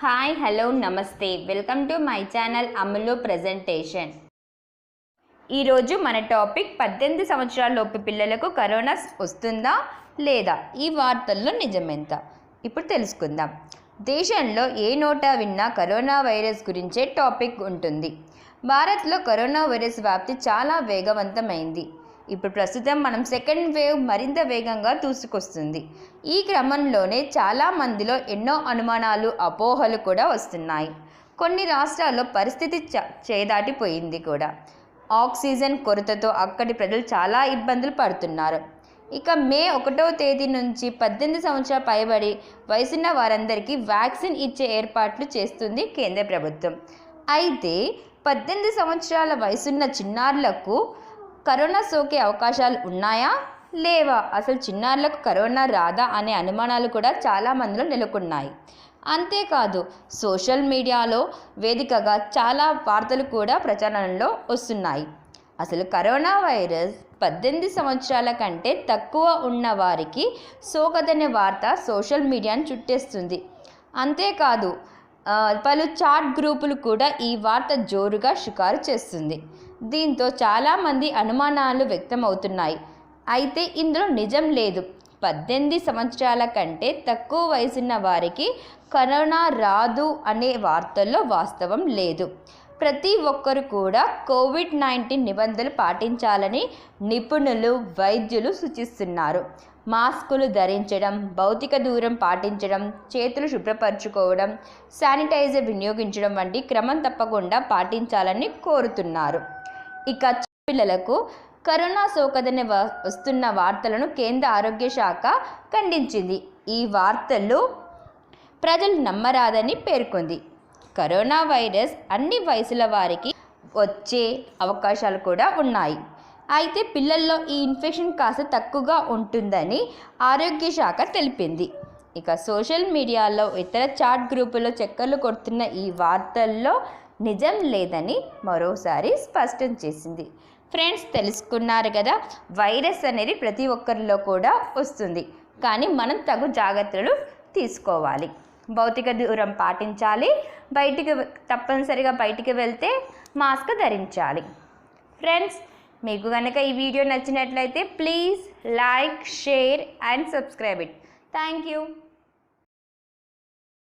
Hi hello నమస్తే. Welcome to my channel Ammulu presentation. ఈరోజు మన టాపిక్ పద్దెనిమిది సంవత్సరాలలోపు పిల్లలకు కరోనా వస్తుందా లేదా? ఈ వార్తల్లో నిజమెంత? ఇప్పుడు తెలుసుకుందాం. దేశంలో ఏ నోటా విన్నా కరోనా వైరస్ గురించే టాపిక్ ఉంటుంది. భారత్లో కరోనా వైరస్ వ్యాప్తి చాలా వేగవంతమైంది. ఇప్పుడు ప్రస్తుతం మనం సెకండ్ వేవ్ మరింత వేగంగా దూసుకొస్తుంది. ఈ క్రమంలోనే చాలా మందిలో ఎన్నో అనుమానాలు అపోహలు కూడా వస్తున్నాయి. కొన్ని రాష్ట్రాల్లో పరిస్థితి చ చేదాటిపోయింది కూడా. ఆక్సిజన్ కొరతతో అక్కడి ప్రజలు చాలా ఇబ్బందులు పడుతున్నారు. ఇక మే ఒకటో తేదీ నుంచి పద్దెనిమిది సంవత్సరాల పైబడి వయసున్న వారందరికీ వ్యాక్సిన్ ఇచ్చే ఏర్పాట్లు చేస్తుంది కేంద్ర ప్రభుత్వం. అయితే పద్దెనిమిది సంవత్సరాల వయసున్న చిన్నారులకు కరోనా సోకే అవకాశాలు ఉన్నాయా? లేవా? అసలు చిన్నారులకు కరోనా రాదా అనే అనుమానాలు కూడా చాలామందిలో నెలకొన్నాయి. అంతేకాదు సోషల్ మీడియాలో వేదికగా చాలా వార్తలు కూడా ప్రచారంలో వస్తున్నాయి. అసలు కరోనా వైరస్ పద్దెనిమిది సంవత్సరాల కంటే తక్కువ ఉన్న వారికి సోకదనే వార్త సోషల్ మీడియాను చుట్టేస్తుంది. అంతేకాదు పలు చాట్ గ్రూపులు కూడా ఈ వార్త జోరుగా షికారు చేస్తుంది. దీంతో చాలామంది అనుమానాలు వ్యక్తమవుతున్నాయి. అయితే ఇందులో నిజం లేదు. పద్దెనిమిది సంవత్సరాల కంటే తక్కువ వయసున్న వారికి కరోనా రాదు అనే వార్తల్లో వాస్తవం లేదు. ప్రతి ఒక్కరు కూడా కోవిడ్ నైన్టీన్ నిబంధనలు పాటించాలని నిపుణులు వైద్యులు సూచిస్తున్నారు. మాస్కులు ధరించడం భౌతిక దూరం పాటించడం చేతులు శుభ్రపరచుకోవడం శానిటైజర్ వినియోగించడం వంటి క్రమం తప్పకుండా పాటించాలని కోరుతున్నారు. ఇక పిల్లలకు కరోనా సోకదని వస్తున్న వార్తలను కేంద్ర ఆరోగ్య శాఖ ఖండించింది. ఈ వార్తలు ప్రజలు నమ్మరాదని పేర్కొంది. కరోనా వైరస్ అన్ని వయసుల వారికి వచ్చే అవకాశాలు కూడా ఉన్నాయి. అయితే పిల్లల్లో ఈ ఇన్ఫెక్షన్ కాస్త తక్కువగా ఉంటుందని ఆరోగ్య శాఖ తెలిపింది. ఇక సోషల్ మీడియాలో ఇతర చాట్ గ్రూపుల్లో చక్కర్లు కొడుతున్న ఈ వార్తల్లో నిజం లేదని మరోసారి స్పష్టం చేసింది. ఫ్రెండ్స్ తెలుసుకున్నారు కదా వైరస్ అనేది ప్రతి ఒక్కరిలో కూడా వస్తుంది. కానీ మనం తగు జాగ్రత్తలు తీసుకోవాలి. భౌతిక దూరం పాటించాలి. బయటికి తప్పనిసరిగా బయటికి వెళ్తే మాస్క్ ధరించాలి. ఫ్రెండ్స్ మీకు కనుక ఈ వీడియో నచ్చినట్లయితే please like share and subscribe it. Thank you.